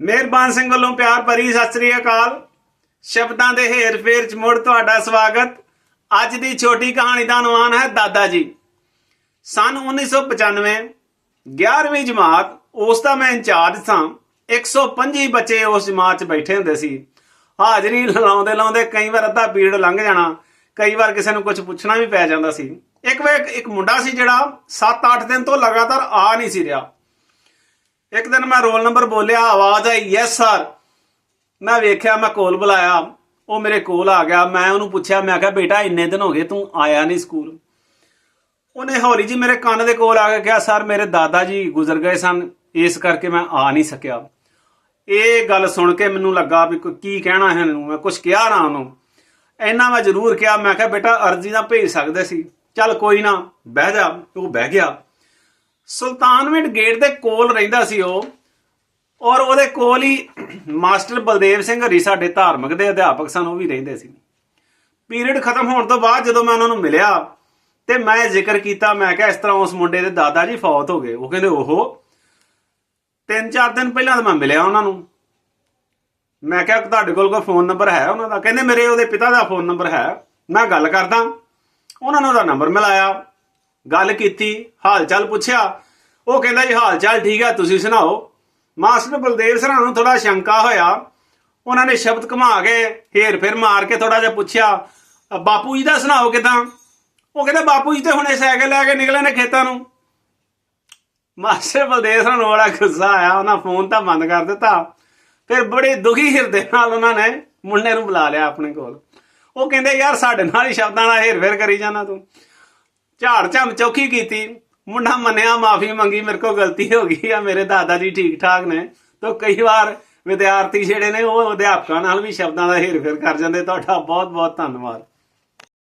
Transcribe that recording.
ਮਿਹਰਬਾਨ ਸਿੰਘ ਵੱਲੋਂ ਪਿਆਰ ਭਰੀ ਸਤਿ ਸ੍ਰੀ ਅਕਾਲ। ਸ਼ਬਦਾਂ ਦੇ ਹੇਰ ਫੇਰ ਚ ਮੁੜ ਤੁਹਾਡਾ ਸਵਾਗਤ। ਅੱਜ ਦੀ ਛੋਟੀ ਕਹਾਣੀ ਦਾ ਅਨੁਮਾਨ ਹੈ ਦਾਦਾ ਜੀ। ਸਨ 1995 11ਵੀਂ ਜਮਾਤ, ਉਸ ਦਾ ਮੈਂ ਇੰਚਾਰਜ ਸਾਂ। 125 ਬੱਚੇ ਉਸ ਜਮਾਤ 'ਚ ਬੈਠੇ ਹੁੰਦੇ ਸੀ। ਹਾਜ਼ਰੀ ਲਾਉਂਦੇ ਲਾਉਂਦੇ ਕਈ ਵਾਰ ਅੱਧਾ ਪੀਰੀਅਡ ਲੰਘ ਜਾਣਾ, ਕਈ ਵਾਰ ਕਿਸੇ ਨੂੰ ਕੁਝ ਪੁੱਛਣਾ ਵੀ ਪੈ ਜਾਂਦਾ ਸੀ। ਇੱਕ ਵਾਰ ਇੱਕ ਮੁੰਡਾ ਸੀ ਜਿਹੜਾ 7-8 ਦਿਨ ਤੋਂ ਲਗਾਤਾਰ ਆ ਨਹੀਂ ਸੀ ਰਿਹਾ। ਇੱਕ ਦਿਨ ਮੈਂ ਰੋਲ ਨੰਬਰ ਬੋਲਿਆ, ਆਵਾਜ਼ ਆਈ ਯੈਸ ਸਰ ਮੈਂ ਵੇਖਿਆ, ਮੈਂ ਕੋਲ ਬੁਲਾਇਆ, ਉਹ ਮੇਰੇ ਕੋਲ ਆ ਗਿਆ। ਮੈਂ ਉਹਨੂੰ ਪੁੱਛਿਆ, ਮੈਂ ਕਿਹਾ, ਬੇਟਾ, ਇੰਨੇ ਦਿਨ ਹੋ ਗਏ ਤੂੰ ਆਇਆ ਨਹੀਂ ਸਕੂਲ? ਉਹਨੇ ਹੌਲੀ ਜੀ ਮੇਰੇ ਕੰਨ ਦੇ ਕੋਲ ਆ ਕੇ ਕਿਹਾ ਸਰ ਮੇਰੇ ਦਾਦਾ ਜੀ ਗੁਜ਼ਰ ਗਏ ਸਨ, ਇਸ ਕਰਕੇ ਮੈਂ ਆ ਨਹੀਂ ਸਕਿਆ। ਇਹ ਗੱਲ ਸੁਣ ਕੇ ਮੈਨੂੰ ਲੱਗਾ ਵੀ ਕੀ ਕਹਿਣਾ ਹੈ ਇਹਨੂੰ, ਮੈਂ ਕੁਝ ਕਿਹਾ ਨਾ ਉਹਨੂੰ। ਇੰਨਾ ਮੈਂ ਜ਼ਰੂਰ ਕਿਹਾ, ਮੈਂ ਕਿਹਾ, ਬੇਟਾ, ਅਰਜ਼ੀ ਨਾਲ ਭੇਜ ਸਕਦੇ ਸੀ। ਚੱਲ ਕੋਈ ਨਾ, ਬਹਿ ਜਾ ਉਹ ਬਹਿ ਗਿਆ। ਸੁਲਤਾਨਵਿੰਡ ਗੇਟ ਦੇ ਕੋਲ ਰਹਿੰਦਾ ਸੀ ਉਹ, ਔਰ ਉਹਦੇ ਕੋਲ ਹੀ ਮਾਸਟਰ ਬਲਦੇਵ ਸਿੰਘ ਹਰੀ ਸਾਡੇ ਧਾਰਮਿਕ ਦੇ ਅਧਿਆਪਕ ਸਨ, ਉਹ ਵੀ ਰਹਿੰਦੇ ਸੀ। ਪੀਰੀਅਡ ਖਤਮ ਹੋਣ ਤੋਂ ਬਾਅਦ ਜਦੋਂ ਮੈਂ ਉਹਨਾਂ ਨੂੰ ਮਿਲਿਆ ਤੇ ਮੈਂ ਜ਼ਿਕਰ ਕੀਤਾ, ਮੈਂ ਕਿਹਾ ਇਸ ਤਰ੍ਹਾਂ ਉਸ ਮੁੰਡੇ ਦੇ ਦਾਦਾ ਜੀ ਫੌਤ ਹੋ ਗਏ। ਉਹ ਕਹਿੰਦੇ, ਓਹੋ। ਤਿੰਨ ਚਾਰ ਦਿਨ ਪਹਿਲਾਂ ਤਾਂ ਮੈਂ ਮਿਲਿਆ ਉਹਨਾਂ ਨੂੰ। ਮੈਂ ਕਿਹਾ, ਤੁਹਾਡੇ ਕੋਲ ਕੋਈ ਫੋਨ ਨੰਬਰ ਹੈ ਉਹਨਾਂ ਦਾ? ਕਹਿੰਦੇ, ਮੇਰੇ ਉਹਦੇ ਪਿਤਾ ਦਾ ਫੋਨ ਨੰਬਰ ਹੈ। ਮੈਂ ਗੱਲ ਕਰਦਾ। ਉਹਨਾਂ ਨੂੰ ਉਹਦਾ ਨੰਬਰ ਮਿਲਾਇਆ। ਗੱਲ ਕੀਤੀ ਹਾਲ ਚਾਲ ਪੁੱਛਿਆ। ਉਹ ਕਹਿੰਦਾ ਜੀ ਹਾਲ ਚਾਲ ਠੀਕ ਆ, ਤੁਸੀਂ ਸੁਣਾਓ। ਮਾਸਟਰ ਬਲਦੇਵ ਸਰਾਂ ਨੂੰ ਥੋੜਾ ਸ਼ੰਕਾ ਹੋਇਆ। ਉਹਨਾਂ ਨੇ ਸ਼ਬਦ ਘੁਮਾ ਕੇ ਹੇਰ ਫੇਰ ਮਾਰ ਕੇ ਥੋੜਾ ਜਿਹਾ ਪੁੱਛਿਆ ਬਾਪੂ ਜੀ ਦਾ ਸੁਣਾਓ ਕਿਦਾਂ? ਉਹ ਕਹਿੰਦਾ, ਬਾਪੂ ਜੀ ਤੇ ਹੁਣੇ ਸਾਈਕਲ ਲੈ ਕੇ ਨਿਕਲੇ ਨੇ ਖੇਤਾਂ ਨੂੰ। ਮਾਸਟਰ ਬਲਦੇਵ ਸਰਾਂ ਨੂੰ ਬੜਾ ਗੁੱਸਾ ਆਇਆ, ਉਹਨਾਂ ਫੋਨ ਤਾਂ ਬੰਦ ਕਰ ਦਿੱਤਾ। ਫਿਰ ਬੜੇ ਦੁਖੀ ਹਿਰਦੇ ਨਾਲ ਉਹਨਾਂ ਨੇ ਮੁੰਡੇ ਨੂੰ ਬੁਲਾ ਲਿਆ ਆਪਣੇ ਕੋਲ। ਉਹ ਕਹਿੰਦੇ, ਯਾਰ, ਸਾਡੇ ਨਾਲ ਹੀ ਸ਼ਬਦਾਂ ਨਾਲ ਹੇਰ ਫੇਰ ਕਰੀ ਜਾਣਾ ਤੂੰ। ਝਾੜ ਝਮ ਚੌਕੀ ਕੀਤੀ। ਮੁੰਡਾ ਮੰਨਿਆ, ਮਾਫੀ ਮੰਗੀ, ਮੇਰੇ ਕੋਲ ਗਲਤੀ ਹੋ ਗਈ ਆ, ਮੇਰੇ ਦਾਦਾ ਜੀ ਠੀਕ ਠਾਕ ਨੇ। ਤਾਂ ਕਈ ਵਾਰ ਵਿਦਿਆਰਥੀ ਜਿਹੜੇ ਨੇ, ਉਹ ਅਧਿਆਪਕਾਂ ਨਾਲ ਵੀ ਸ਼ਬਦਾਂ ਦਾ ਹੇਰ ਫੇਰ ਕਰ ਜਾਂਦੇ। ਤੁਹਾਡਾ ਬਹੁਤ ਬਹੁਤ ਧੰਨਵਾਦ।